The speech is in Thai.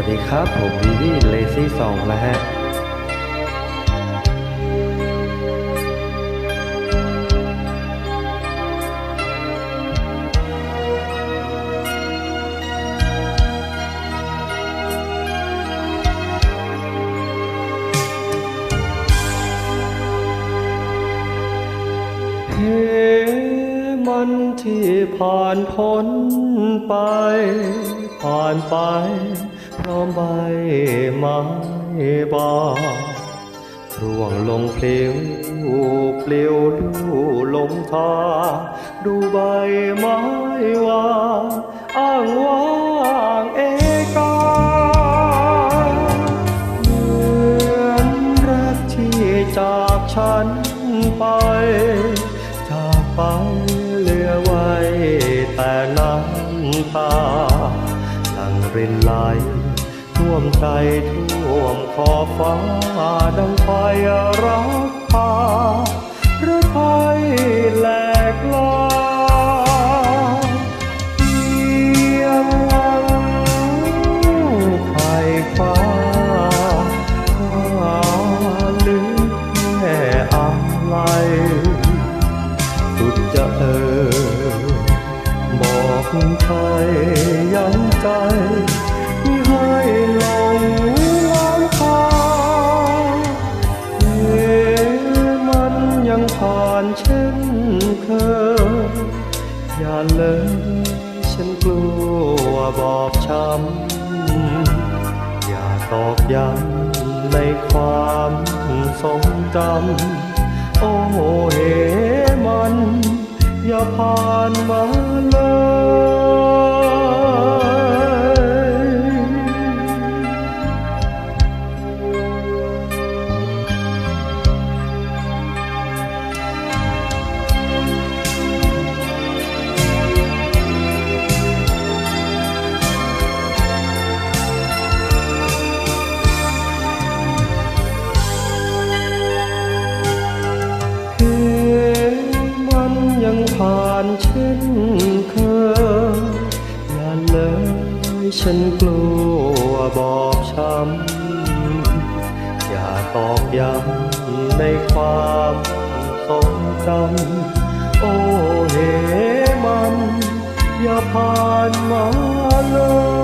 วัสดีครับ ผมวีวีเลซี่สองนะฮะ เฮ้มันที่ผ่านพ้นไป ผ่านไป พร้อมใบไม้บานร่วงลงเพลียวเปลิวดูลงทาดูใบไม้ว่าอ้างว่างเอกาเหมือนรักที่จากฉันไป จากไปเหลือไว้แต่น้ำตาหลังรินไหล ท่วมใจท่วมขอฟ้าดังไฟรักพาหรือไฟแหลกลาเพียงหวังไขว่คว้าหาลึกแค่อะไรสุดจะเออบอกใครย้ำใจไเคย อย่าเลยฉันกลัวบอบช้ำ อย่าตอกย้ำในความทรงจำโอ้เหมัน อย่าผ่านมาเลย ฉันกลัวบอบช้ำ อย่าตอกย้ำในความทรงจำ โอ้เหมัน อย่าผ่านมาเลย